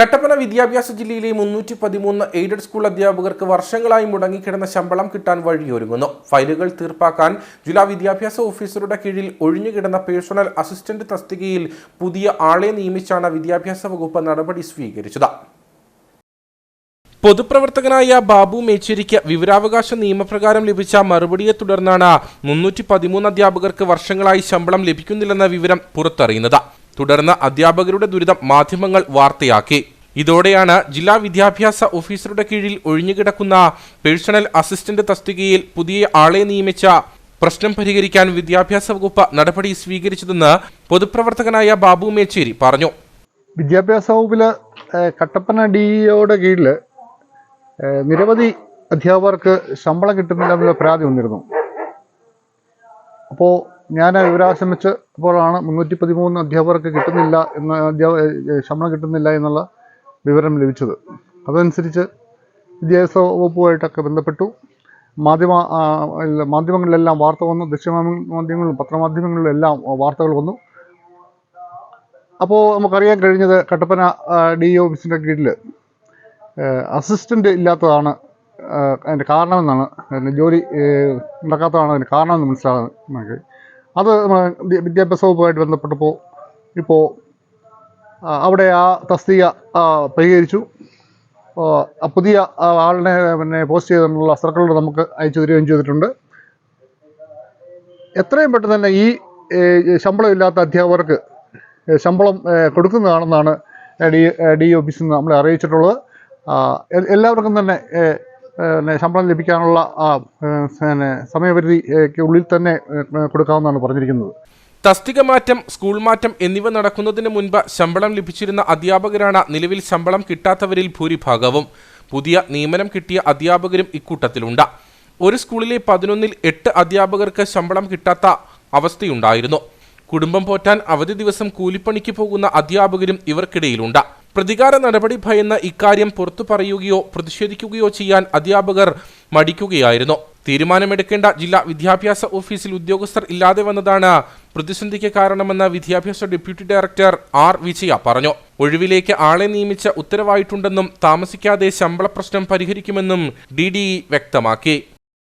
കട്ടപ്പന വിദ്യാഭ്യാസ ജില്ലയിലെ മുന്നൂറ്റി പതിമൂന്ന് എയ്ഡഡ് സ്കൂൾ അധ്യാപകർക്ക് വർഷങ്ങളായി മുടങ്ങിക്കിടന്ന ശമ്പളം കിട്ടാൻ വഴിയൊരുങ്ങുന്നു. ഫയലുകൾ തീർപ്പാക്കാൻ ജില്ലാ വിദ്യാഭ്യാസ ഓഫീസറുടെ കീഴിൽ ഒഴിഞ്ഞുകിടന്ന പേഴ്സണൽ അസിസ്റ്റന്റ് തസ്തികയിൽ പുതിയ ആളെ നിയമിച്ചാണ് വിദ്യാഭ്യാസ വകുപ്പ് നടപടി സ്വീകരിച്ചത്. പൊതുപ്രവർത്തകനായ ബാബു മേച്ചേരിക്ക് വിവരാവകാശ നിയമപ്രകാരം ലഭിച്ച മറുപടിയെ തുടർന്നാണ് മുന്നൂറ്റി പതിമൂന്ന് അധ്യാപകർക്ക് വർഷങ്ങളായി ശമ്പളം ലഭിക്കുന്നില്ലെന്ന വിവരം പുറത്തറിയുന്നത്. തുടർന്ന് അധ്യാപകരുടെ ദുരിതം മാധ്യമങ്ങൾ വാർത്തയാക്കി. ഇതോടെയാണ് ജില്ലാ വിദ്യാഭ്യാസ ഓഫീസറുടെ കീഴിൽ ഒഴിഞ്ഞുകിടക്കുന്ന പേഴ്സണൽ അസിസ്റ്റന്റ് തസ്തികയിൽ പുതിയ ആളെ നിയമിച്ച പ്രശ്നം പരിഹരിക്കാൻ വിദ്യാഭ്യാസ വകുപ്പ് നടപടി സ്വീകരിച്ചതെന്ന് പൊതുപ്രവർത്തകനായ ബാബു മേച്ചേരി പറഞ്ഞു. വിദ്യാഭ്യാസ വകുപ്പിലെ കട്ടപ്പന ഡിഇഒയുടെ കീഴിൽ നിരവധി അധ്യാപകർക്ക് ശമ്പളം കിട്ടുന്നില്ല എന്നുള്ള പരാതി വന്നിരുന്നു. അപ്പോൾ ഞാൻ വിവരാശ്രമിച്ചപ്പോഴാണ് മുന്നൂറ്റി പതിമൂന്ന് അധ്യാപകർക്ക് കിട്ടുന്നില്ല എന്ന ശമ്പളം കിട്ടുന്നില്ല എന്നുള്ള വിവരം ലഭിച്ചത്. അതനുസരിച്ച് വിദ്യാഭ്യാസ വകുപ്പുമായിട്ടൊക്കെ ബന്ധപ്പെട്ടു. മാധ്യമ മാധ്യമങ്ങളിലെല്ലാം വാർത്ത വന്നു. ദൃശ്യമാധ്യമങ്ങളിലും പത്രമാധ്യമങ്ങളിലും എല്ലാം വാർത്തകൾ വന്നു. അപ്പോൾ നമുക്കറിയാൻ കഴിഞ്ഞത് കട്ടപ്പന ഡി ഓഫീസിന്റെ കീഴിൽ അസിസ്റ്റന്റ് ഇല്ലാത്തതാണ് അതിന്റെ കാരണമെന്നാണ് ജോലി നടക്കാത്തതാണ് അതിന്റെ കാരണമെന്ന് മനസ്സിലാകുന്നത് അത് വിദ്യാഭ്യാസ വകുപ്പുമായിട്ട് ബന്ധപ്പെട്ടപ്പോൾ ഇപ്പോൾ അവിടെ ആ തസ്തിക പരിഹരിച്ചു. പുതിയ ആളിനെ പിന്നെ പോസ്റ്റ് ചെയ്തിട്ടുള്ള സർക്കുലർ നമുക്ക് അയച്ചു തരികയും ചെയ്തിട്ടുണ്ട്. എത്രയും പെട്ടെന്ന് തന്നെ ഈ ശമ്പളമില്ലാത്ത അധ്യാപകർക്ക് ശമ്പളം കൊടുക്കുന്നതാണെന്നാണ് ഡി ഡി ഓഫീസിൽ നിന്ന് നമ്മളെ അറിയിച്ചിട്ടുള്ളത്. എല്ലാവർക്കും തന്നെ പിന്നെ ശമ്പളം ലഭിക്കാനുള്ള ആ പിന്നെ സമയപരിധിക്ക് ഉള്ളിൽ തന്നെ കൊടുക്കാവുന്നതാണ് പറഞ്ഞിരിക്കുന്നത്. തസ്തിക മാറ്റം സ്കൂൾ മാറ്റം എന്നിവ നടക്കുന്നതിന് മുൻപ് ശമ്പളം ലഭിച്ചിരുന്ന അധ്യാപകരാണ് നിലവിൽ ശമ്പളം കിട്ടാത്തവരിൽ ഭൂരിഭാഗവും. പുതിയ നിയമനം കിട്ടിയ അധ്യാപകരും ഇക്കൂട്ടത്തിലുണ്ട്. ഒരു സ്കൂളിലെ പതിനൊന്നിൽ എട്ട് അധ്യാപകർക്ക് ശമ്പളം കിട്ടാത്ത അവസ്ഥയുണ്ടായിരുന്നു. കുടുംബം പോറ്റാൻ അവധി ദിവസം കൂലിപ്പണിക്ക് പോകുന്ന അധ്യാപകരും ഇവർക്കിടയിലുണ്ട്. പ്രതികാര നടപടി ഭയന്ന് ഇക്കാര്യം പുറത്തു പറയുകയോ പ്രതിഷേധിക്കുകയോ ചെയ്യാൻ അധ്യാപകർ മടിക്കുകയായിരുന്നു. തീരുമാനമെടുക്കേണ്ട ജില്ലാ വിദ്യാഭ്യാസ ഓഫീസിൽ ഉദ്യോഗസ്ഥർ ഇല്ലാതെ വന്നതാണ് പ്രതിസന്ധിക്ക് കാരണമെന്ന് വിദ്യാഭ്യാസ ഡെപ്യൂട്ടി ഡയറക്ടർ ആർ വിജയ പറഞ്ഞു. ഒഴിവിലേക്ക് ആളെ നിയമിച്ച ഉത്തരവായിട്ടുണ്ടെന്നും താമസിക്കാതെ ശമ്പള പ്രശ്നം പരിഹരിക്കുമെന്നും ഡി വ്യക്തമാക്കി.